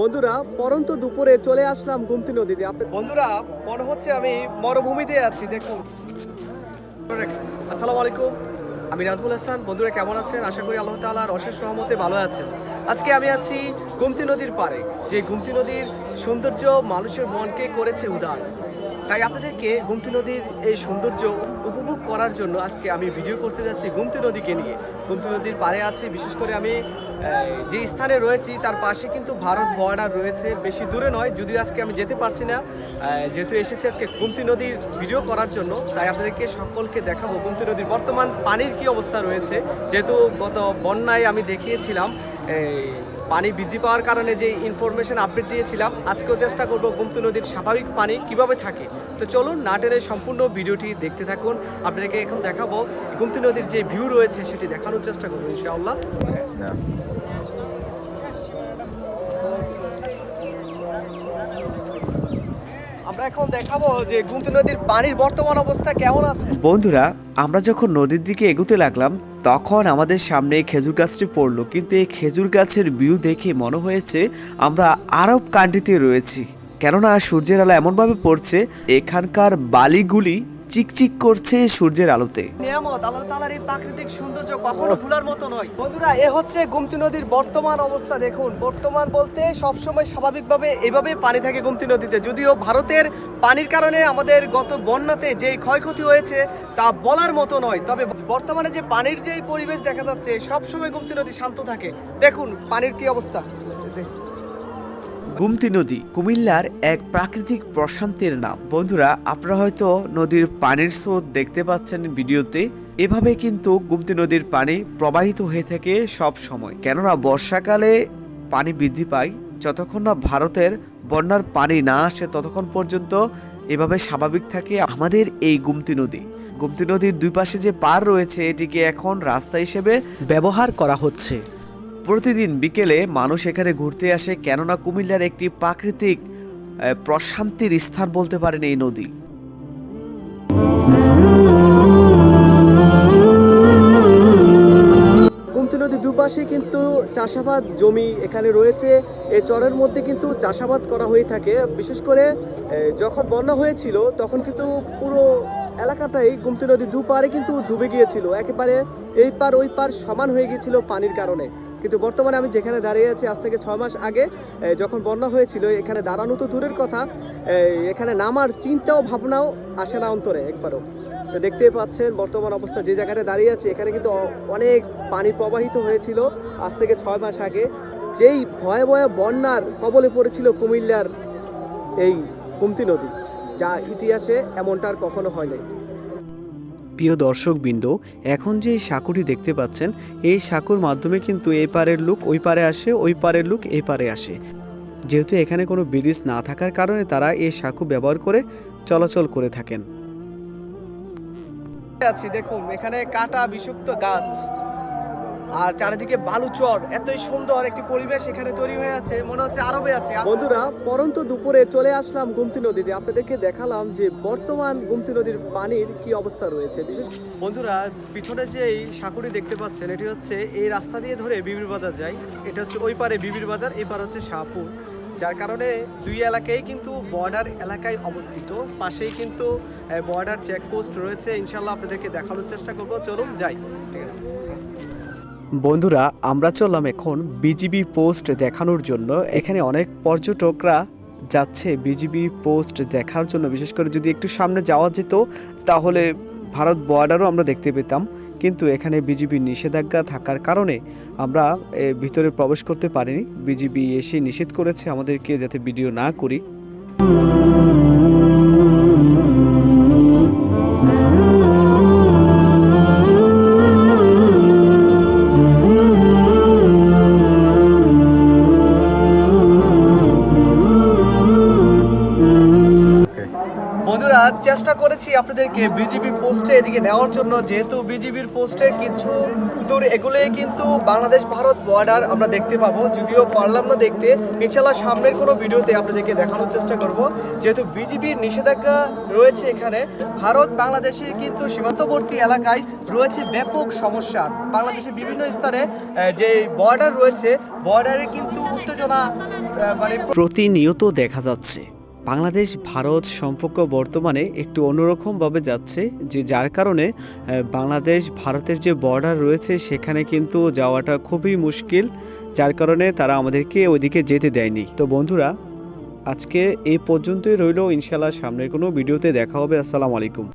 বন্ধুরা, পরন্ত দুপুরে চলে আসলাম গুমতি নদীতে। বন্ধুরা, মনে হচ্ছে আমি মরুভূমিতে আছি, দেখুন। আসসালামু আলাইকুম, আমি নাজমুল হাসান। বন্ধুরা, কেমন আছেন? আশা করি আল্লাহ তাআলার অশেষ রহমতে ভালো আছেন। আজকে আমি আছি গুমতি নদীর পারে যে গুমতি নদীর সৌন্দর্য মানুষের মনকে করেছে উদার। তাই আপনাদেরকে গুমতি নদীর এই সৌন্দর্য উপভোগ করার জন্য আজকে আমি ভিডিও করতে যাচ্ছি গুমতি নদীকে নিয়ে। গুমতি নদীর পাড়ে আছে, বিশেষ করে আমি যে স্থানে রয়েছি তার পাশে কিন্তু ভারত বর্ডার রয়েছে, বেশি দূরে নয়, যদিও আজকে আমি যেতে পারছি না যেহেতু এসেছি আজকে গুমতি নদীর ভিডিও করার জন্য, তাই আপনাদেরকে সকলকে দেখাবো গুমতি নদীর বর্তমান পানির কি অবস্থা রয়েছে। যেহেতু গত বন্যায় আমি দেখিয়েছিলাম পানি বৃদ্ধি পাওয়ার কারণে যে ইনফরমেশন আপডেট দিয়েছিলাম, আজকেও চেষ্টা করব গুমতি নদীর স্বাভাবিক পানি কীভাবে থাকে। তো চলুন নাটের সম্পূর্ণ ভিডিওটি দেখতে থাকুন। আপনাকে এখন দেখাবো গুমতি নদীর যে ভিউ রয়েছে, সেটি দেখানোর চেষ্টা করব, ইনশাআল্লাহ। এখন দেখাবো যে গুমতি নদীর পানির বর্তমান অবস্থা কেমন আছে। বন্ধুরা, আমরা যখন নদীর দিকে এগোতে লাগলাম, তখন আমাদের সামনে খেজুর গাছটি পড়ল, কিন্তু এই খেজুর গাছের ভিউ দেখে মনে হয়েছে আমরা আরব কান্ট্রিতে রয়েছি। কেননা সূর্যের আলো এমনভাবে পড়ছে, এখানকার বালিগুলি চিকচিক করছে সূর্যের আলোতে। নিয়ামত, আল্লাহ তাআলার এই প্রাকৃতিক সৌন্দর্য কখনো ভুলার মতো নয়। বন্ধুরা, এ হচ্ছে গুমতি নদীর বর্তমান অবস্থা, দেখুন। বর্তমান বলতে সবসময় স্বাভাবিকভাবে এভাবে পানি থাকে গুমতি নদীতে। যদিও ভারতের পানির কারণে আমাদের গত বন্যাতে যে ক্ষয়ক্ষতি হয়েছে, তা বলার মতো নয়। তবে বর্তমানে যে পানির যে পরিবেশ দেখা যাচ্ছে, সবসময় গুমতি নদী শান্ত থাকে। দেখুন পানির কি অবস্থা। গুমতি নদী, কুমিল্লার এক প্রাকৃতিক প্রশান্তির নাম। বন্ধুরা, আপনারা হয়তো নদীর পানির স্রোত দেখতে পাচ্ছেন ভিডিওতে। এভাবে কিন্তু গুমতি নদীর পানি প্রবাহিত হয়ে থাকে সব সময়। কেননা, বর্ষাকালে পানি বৃদ্ধি পায়। যতক্ষণ না ভারতের বন্যার পানি না আসে, ততক্ষণ পর্যন্ত এভাবে স্বাভাবিক থাকে আমাদের এই গুমতি নদী। গুমতি নদীর দুই পাশে যে পার রয়েছে, এটিকে এখন রাস্তা হিসেবে ব্যবহার করা হচ্ছে। প্রতিদিন বিকেলে মানুষ এখানে ঘুরতে আসে, কেননা কুমিল্লার একটি প্রাকৃতিক প্রশান্তির স্থান বলতে পারেন এই নদী। নদীর দুপাশে কিন্তু চাষাবাদ জমি এখানে রয়েছে। এই চরের মধ্যে কিন্তু চাষাবাদ করা হয়ে থাকে। বিশেষ করে যখন বন্যা হয়েছিল, তখন কিন্তু পুরো এলাকাটাই গুমতি নদীর দুপারে কিন্তু ডুবে গিয়েছিল। একেবারে এই পার ওই পার সমান হয়ে গিয়েছিল পানির কারণে। কিন্তু বর্তমানে আমি যেখানে দাঁড়িয়ে আছি, আজ থেকে ছয় মাস আগে যখন বন্যা হয়েছিল, এখানে দাঁড়ানো তো দূরের কথা এখানে নামার চিন্তাও, ভাবনাও আসে না অন্তরে একবারও। তো দেখতেই পাচ্ছেন বর্তমান অবস্থা, যে জায়গাটা দাঁড়িয়ে আছে, এখানে কিন্তু অনেক পানি প্রবাহিত হয়েছিল আজ থেকে ছয় মাস আগে। যেই ভয়ে ভয়ে বন্যার কবলে পড়েছিল কুমিল্লার এই কুমতি নদী, যা ইতিহাসে এমনটা আর কখনো হয় নাই। প্রিয় দর্শকবৃন্দ, এখন যে সাঁকুটি দেখতে পাচ্ছেন, এই সাঁকুর মাধ্যমে কিন্তু এই পারের লোক ওই পারে আসে, ওই পারের লোক এই পারে আসে। যেহেতু এখানে কোনো ব্রিজ না থাকার কারণে তারা এই সাঁকু ব্যবহার করে চলাচল করে থাকেন। আছি, দেখুন, এখানে কাটা বিষুক্ত গাছ। আর চারিদিকে বালুচর এতই সুন্দর একটি পরিবেশ এখানে তৈরি হয়ে আছে মনে হচ্ছে আরবে আছে। বন্ধুরা পরন্ত দুপুরে চলে আসলাম গুমতি নদীতে। আপনাদেরকে দেখালাম যে বর্তমান গুমতি নদীর পানির কি অবস্থা রয়েছে। বিশেষ বন্ধুরা পিছনে যে এই সাঁকুড়ি দেখতে পাচ্ছেন এটি হচ্ছে এই রাস্তা দিয়ে ধরে বিবির বাজার যায়। এটা হচ্ছে ওই পারে বিবির বাজার এই পার হচ্ছে শাহপুর। যার কারণে দুই এলাকায় কিন্তু বর্ডার এলাকায় অবস্থিত। পাশেই কিন্তু বর্ডার চেকপোস্ট রয়েছে। ইনশাল্লাহ আপনাদেরকে দেখানোর চেষ্টা করব। চলুন যাই। ঠিক আছে। বন্ধুরা, আমরা চললাম এখন বিজিবি পোস্ট দেখানোর জন্য। এখানে অনেক পর্যটকরা যাচ্ছে বিজিবি পোস্ট দেখার জন্য। বিশেষ করে যদি একটু সামনে যাওয়া যেত, তাহলে ভারত বর্ডারও আমরা দেখতে পেতাম। কিন্তু এখানে বিজিবি নিষেধাজ্ঞা থাকার কারণে আমরা ভিতরে প্রবেশ করতে পারিনি। বিজিবি এসে নিষেধ করেছে আমাদেরকে যাতে ভিডিও না করি। বন্ধুরা চেষ্টা করেছি আপনাদেরকে বিজিবি পোস্টে এদিকে নেওয়ার জন্য। যেহেতু বিজিবির পোস্টের কিছু দূর এগুলোই কিন্তু বাংলাদেশ ভারত বর্ডার আমরা দেখতে পাবো। যদিও পারলাম না দেখতে ইনশাল্লাহ সামনের কোনো ভিডিওতে আপনাদেরকে দেখানোর চেষ্টা করব। যেহেতু বিজিবির নিষেধাজ্ঞা রয়েছে এখানে, ভারত বাংলাদেশে কিন্তু সীমান্তবর্তী এলাকায় রয়েছে ব্যাপক সমস্যা। বাংলাদেশের বিভিন্ন স্থানে যে বর্ডার রয়েছে বর্ডারে কিন্তু উত্তেজনা মানে প্রতিনিয়ত দেখা যাচ্ছে। বাংলাদেশ, ভারত সম্পর্ক বর্তমানে একটু অন্যরকমভাবে যাচ্ছে, যে যার কারণে বাংলাদেশ, ভারতের যে বর্ডার রয়েছে সেখানে কিন্তু যাওয়াটা খুবই মুশকিল, যার কারণে তারা আমাদেরকে ওইদিকে যেতে দেয়নি। তো বন্ধুরা, আজকে এই পর্যন্তই রইল। ইনশাল্লাহ সামনের কোনো ভিডিওতে দেখা হবে। আসসালামু আলাইকুম।